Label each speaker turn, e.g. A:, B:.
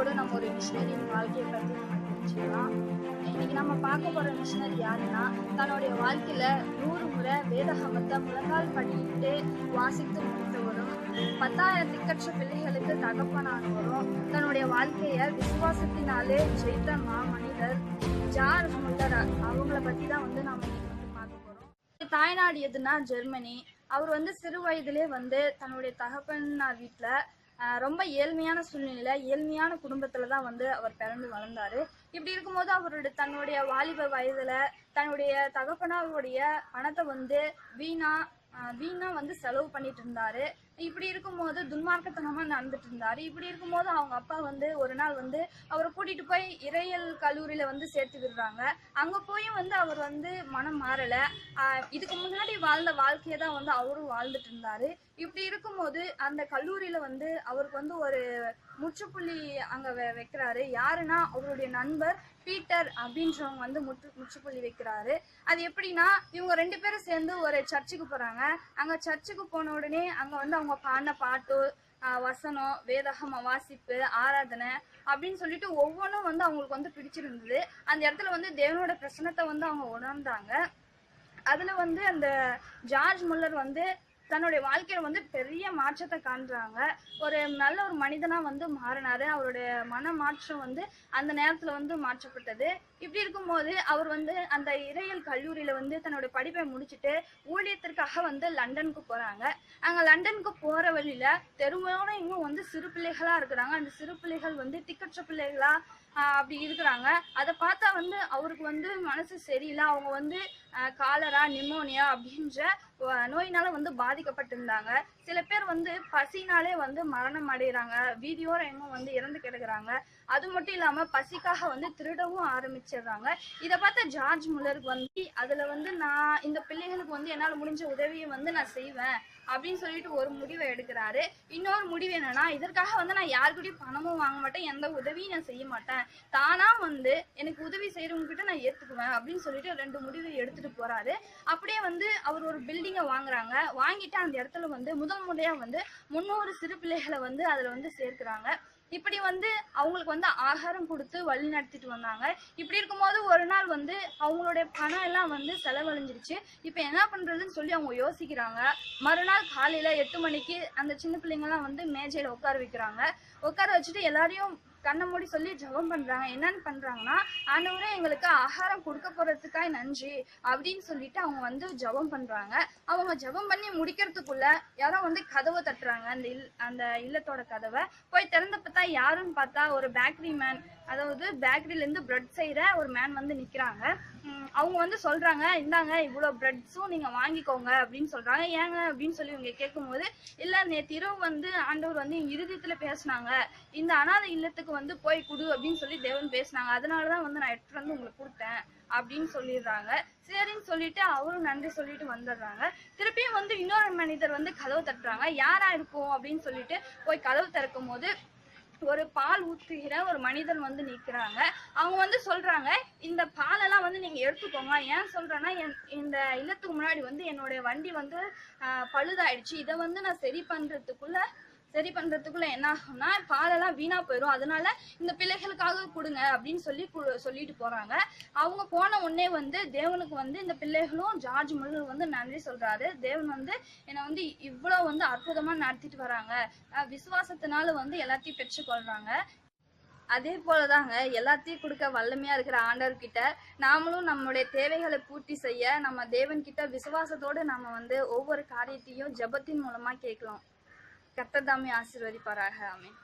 A: கூட நம்ம ஒரு மிஷினரியின் வாழ்க்கையை பற்றி நம்ம தெரிஞ்சுக்கலாம். இன்னைக்கு நம்ம பார்க்க போகிற மிஷினரி யாருன்னா தன்னுடைய வாழ்க்கையில் நூறு முறை வேதகமத்தை முழங்கால் படிட்டு வாசித்து முடித்தவரும் பத்தாயிரம் திக்கற்ற பிள்ளைகளுக்கு தகப்பனானவரும் தன்னுடைய வாழ்க்கையை விசுவாசத்தினாலே ஜெயித்த மாமனிதர் ஜார் முல்லர். அவங்கள பற்றி தான் வந்து நாம இன்னைக்கு வந்து பார்க்க போகிறோம் தாய்நாடு எதுனா ஜெர்மனி. அவர் வந்து சிறு வயதிலே வந்து தன்னுடைய தகப்பனார் வீட்டில் ரொம்ப ஏழ்மையான சூழ்நிலையில ஏழ்மையான குடும்பத்துல தான் வந்து அவர் பிறந்து வளர்ந்தாரு. இப்படி இருக்கும்போது அவருடைய தன்னுடைய வாலிப வயதுல தன்னுடைய தகப்பனாருடைய பணத்தை வந்து வீணா வீணா வந்து செலவு பண்ணிட்டு இருந்தாரு. இப்படி இருக்கும்போது துன்மார்க்கத்தனமாக நடந்துட்டு இருந்தார். இப்படி இருக்கும்போது அவங்க அப்பா வந்து ஒரு நாள் வந்து அவரை கூட்டிட்டு போய் இறையல் கல்லூரியில் வந்து சேர்த்து விடுறாங்க. அங்கே போய் வந்து அவர் வந்து மனம் மாறலை. இதுக்கு முன்னாடி வாழ்ந்த வாழ்க்கையை தான் வந்து அவரும் வாழ்ந்துட்டு இருந்தார். இப்படி இருக்கும்போது அந்த கல்லூரியில் வந்து அவருக்கு வந்து ஒரு முற்றுப்புள்ளி அங்கே வெ- வைக்கிறாரு. யாருன்னா அவருடைய நண்பர் பீட்டர் அப்படின்றவங்க வந்து முற்று முற்றுப்புள்ளி வைக்கிறாரு. அது எப்படின்னா இவங்க ரெண்டு பேரும் சேர்ந்து ஒரு சர்ச்சுக்கு போகிறாங்க அங்கே சர்ச்சுக்கு போன உடனே அங்கே வந்து அவங்க அவங்க பாடின பாட்டு வசனம் வேதகம் வாசிப்பு ஆராதனை அப்படின்னு சொல்லிட்டு ஒவ்வொன்றும் வந்து அவங்களுக்கு வந்து பிடிச்சிருந்தது. அந்த இடத்துல வந்து தேவனோட பிரசனத்தை வந்து அவங்க உணர்ந்தாங்க. அதில் வந்து அந்த ஜார்ஜ் முல்லர் வந்து தன்னுடைய வாழ்க்கையில் வந்து பெரிய மாற்றத்தை காண்றாங்க. ஒரு நல்ல ஒரு மனிதனாக வந்து மாறினாரு. அவருடைய மன மாற்றம் வந்து அந்த நேரத்தில் வந்து மாற்றப்பட்டது. இப்படி இருக்கும்போது அவர் வந்து அந்த இறையல் கல்லூரியில வந்து தன்னோட படிப்பை முடிச்சுட்டு ஊழியத்திற்காக வந்து லண்டனுக்கு போறாங்க. அங்க லண்டனுக்கு போற வழியில தெருவோட இன்னும் வந்து சிறு பிள்ளைகளா இருக்கிறாங்க. அந்த சிறு பிள்ளைகள் வந்து திக்கற்ற பிள்ளைகளா அப்படி இருக்கிறாங்க. அதை பார்த்தா வந்து அவருக்கு வந்து மனசு சரியில்லை. அவங்க வந்து காலரா நிமோனியா அப்படின்ற நோயினால வந்து பாதிக்கப்பட்டிருந்தாங்க. சில பேர் வந்து பசினாலே வந்து மரணம் அடைகிறாங்க வீதியோர எங்கும் வந்து இறந்து கிடக்குறாங்க. அது மட்டும் இல்லாம பசிக்காக வந்து திருடவும் ஆரம்பிச்சிடுறாங்க இதை பார்த்த ஜார்ஜ் முல்லருக்கு வந்து அதுல வந்து நான் இந்த பிள்ளைகளுக்கு வந்து என்னால முடிஞ்ச உதவியை வந்து நான் செய்வேன் அப்படின்னு சொல்லிட்டு ஒரு முடிவை எடுக்கிறாரு. இன்னொரு முடிவு என்னன்னா இதற்காக வந்து நான் யாருக்கிட்டையும் பணமும் வாங்க மாட்டேன் எந்த உதவியும் நான் செய்ய மாட்டேன். தானா வந்து எனக்கு உதவி செய்யறவங்க கிட்ட நான் ஏத்துக்குவேன் அப்படின்னு சொல்லிட்டு ரெண்டு முடிவை எடுத்துட்டு போறாரு. அப்படியே வந்து அவர் ஒரு பில்டிங்கை வாங்குறாங்க. வாங்கிட்டு அந்த இடத்துல வந்து முதல் முறையா வந்து முன்னூறு சிறு பிள்ளைகளை வந்து அதுல வந்து சேர்க்கிறாங்க. இப்படி வந்து அவங்களுக்கு வந்து ஆகாரம் கொடுத்து வழி நடத்திட்டு வந்தாங்க. இப்படி இருக்கும்போது ஒரு நாள் வந்து அவங்களுடைய பணம் எல்லாம் வந்து செலவழிஞ்சிருச்சு. இப்போ என்ன பண்றதுன்னு சொல்லி அவங்க யோசிக்கிறாங்க. மறுநாள் காலையில எட்டு மணிக்கு அந்த சின்ன பிள்ளைங்கலாம் வந்து மேஜையில உட்கார வைக்கிறாங்க. உட்கார வச்சுட்டு எல்லாரையும் கண்ணை மூடி சொல்லி ஜெபம் பண்றாங்க. என்னன்னு பண்றாங்கன்னா ஆண்டவரே எங்களுக்கு ஆகாரம் கொடுக்க போறதுக்காய் நன்றி அப்படின்னு சொல்லிட்டு அவங்க வந்து ஜெபம் பண்றாங்க. அவங்க ஜெபம் பண்ணி முடிக்கிறதுக்குள்ள யாரோ வந்து கதவை தட்டுறாங்க. அந்த இல் அந்த இல்லத்தோட கதவை. போய் திறந்து பார்த்தா யாருன்னு பார்த்தா ஒரு பேக்கரி மேன் அதாவது பேக்கரியில இருந்து பிரெட் செய்யற ஒரு மேன் வந்து நிக்கிறாங்க. அவங்க வந்து சொல்றாங்க இந்தாங்க இவ்வளவு பிரெட்ஸும் நீங்க வாங்கிக்கோங்க அப்படின்னு சொல்றாங்க. ஏங்க அப்படின்னு சொல்லி இவங்க கேட்கும்போது இல்ல நேற்று இரவு வந்து ஆண்டவர் வந்து எங்கள் இறுதியத்தில் பேசுனாங்க. இந்த அனாதை இல்லத்துக்கு வந்து போய் கொடு அப்படின்னு சொல்லி தேவன் பேசுனாங்க. அதனாலதான் வந்து நான் எடுத்துகிட்டு வந்து உங்களுக்கு கொடுத்தேன் அப்படின்னு சொல்லிடுறாங்க. சரின்னு சொல்லிட்டு அவரும் நன்றி சொல்லிட்டு வந்துடுறாங்க. திருப்பியும் வந்து இன்னொரு மனிதர் வந்து கதவு தட்டுறாங்க. யாரா இருக்கும்? அப்படின்னு சொல்லிட்டு போய் கதவு திறக்கும் போது ஒரு பால் ஊற்றுகிற ஒரு மனிதன் வந்து நிற்கிறாங்க அவங்க வந்து சொல்றாங்க இந்த பாலெல்லாம் வந்து நீங்க எடுத்துக்கோங்க. ஏன் சொல்றேன்னா என் இந்த இல்லத்துக்கு முன்னாடி வந்து என்னுடைய வண்டி வந்து பழுதாயிடுச்சு. இதை வந்து நான் சரி பண்றதுக்குள்ள சரி பண்றதுக்குள்ள என்ன ஆகும்னா பாலெல்லாம் வீணா போயிடும் அதனால இந்த பிள்ளைகளுக்காக கொடுங்க அப்படின்னு சொல்லி கு- சொல்லிட்டு போறாங்க. அவங்க போன உடனே வந்து தேவனுக்கு வந்து இந்த பிள்ளைகளும் ஜார்ஜ் முருகன் வந்து நன்றி சொல்றாரு. தேவன் வந்து என்னை வந்து இவ்வளவு வந்து அற்புதமா நடத்திட்டு வராங்க. விசுவாசத்தினால வந்து எல்லாத்தையும் பெற்றுக்கொள்கிறாங்க அதே போலதாங்க எல்லாத்தையும் கொடுக்க வல்லமையா இருக்கிற ஆண்டவர் கிட்ட நாமளும் நம்மளுடைய தேவைகளை பூர்த்தி செய்ய நம்ம தேவன் கிட்ட விசுவாசத்தோடு நம்ம வந்து ஒவ்வொரு காரியத்தையும் ஜெபத்தின் மூலமா கேட்கலாம். கர்த்தர் தாமே ஆசீர்வதிப்பாராக ஆமென்